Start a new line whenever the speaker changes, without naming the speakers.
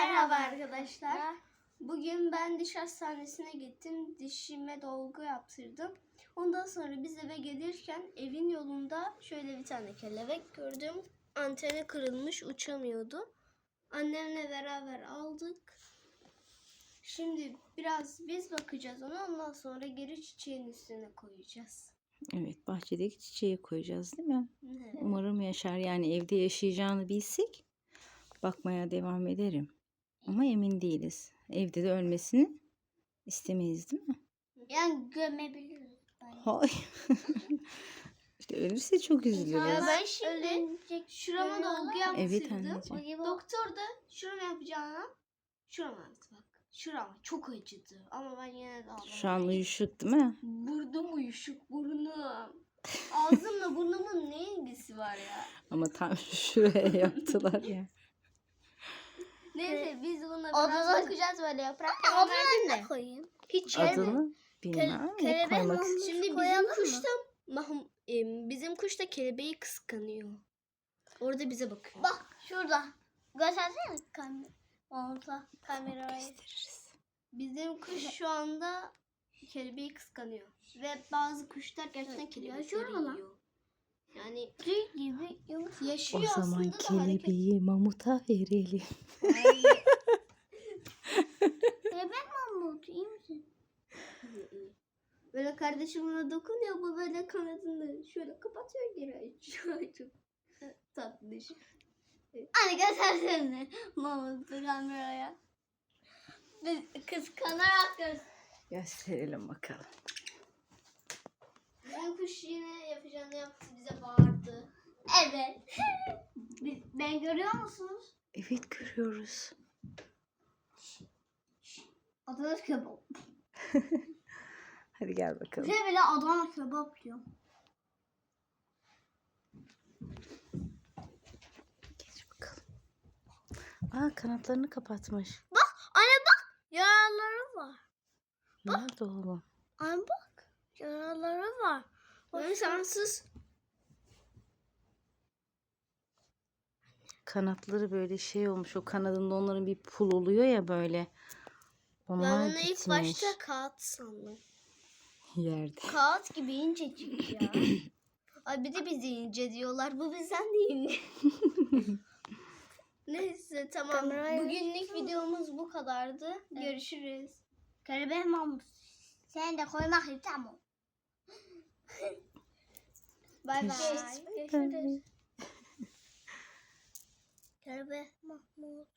Merhaba arkadaşlar. Bugün ben diş hastanesine gittim. Dişime dolgu yaptırdım. Ondan sonra biz eve gelirken evin yolunda şöyle bir tane kelebek gördüm. Anteni kırılmış uçamıyordu. Annemle beraber aldık. Şimdi biraz biz bakacağız ona ondan sonra geri çiçeğin üstüne koyacağız.
Evet bahçedeki çiçeği koyacağız değil mi?
Evet.
Umarım yaşar. Yani evde yaşayacağını bilsek bakmaya devam ederim. Ama emin değiliz. Evde de ölmesini istemeyiz değil mi?
Yani gömebiliriz.
Hayır. işte ölürse çok
Ya
üzülürüz.
ben şimdi şurama dolgu
Evet
yaptırdım.
anneciğim.
Doktor da şurama yapacağına şurama yaptı bak. Şurama çok acıdı ama ben yine de aldım.
Şu an uyuşuk değil mi?
Burnum uyuşuk burnum. Ağzımla burnumun ne ilgisi var ya?
Ama tam şuraya yaptılar ya.
Neyse biz buna biraz
Odada-
bakacağız böyle yaprak.
Adını
Adını
ne koyayım?
Hiç?
Adını bilmem. Ne koymak?
Şimdi bizim
Koyalım mı?
kuş da Mahum, em, bizim kuş da kelebeği kıskanıyor. Orada bize bakıyor.
Bak şurada. Göstersene kamera. Olsa kamerayı.
gösteririz.
Bizim kuş şu anda kelebeği kıskanıyor. Ve bazı kuşlar gerçekten kelebekleri
yaşıyor mu lan?
yiyor. Yani
Tüy gibi yumuşak.
O
yaşıyor
zaman
aslında da hareket
kelebeği mamuta verelim.
Ay.
Bebek mamut iyi misin?
Böyle kardeşim ona dokunuyor bu böyle kanadını şöyle kapatıyor geri açıyor. Çok tatlış.
Hadi göstersene mamutu kameraya. Biz kıskanarak göster.
Gösterelim bakalım.
Bizim kuş yine yapacağını yaptı bize bağırdı.
Evet. Biz- ben görüyor musunuz?
Evet görüyoruz.
Adana kebap.
Hadi gel bakalım.
Bize bile Adana kebap diyor.
Geç bakalım. Aa kanatlarını kapatmış.
Anne bak yaraları var.
Nerede oğlum?
Anne bak yaraları var.
Şanssız.
Kanatları böyle şey olmuş. O kanadında onların bir pul oluyor ya böyle. Onlar
Ben onu
gitmiş
ilk başta kağıt sandım.
yerde.
Kağıt gibi incecik ya. Ay bir de bizi ince diyorlar. Bu bizden değil. Neyse tamam.
Kamerayı
Bugünlük videomuz bu kadardı. Görüşürüz.
Kelebek mamut. Sen de koymak tamam.
Bay bay.
Görüşürüz. Kelebek mamut.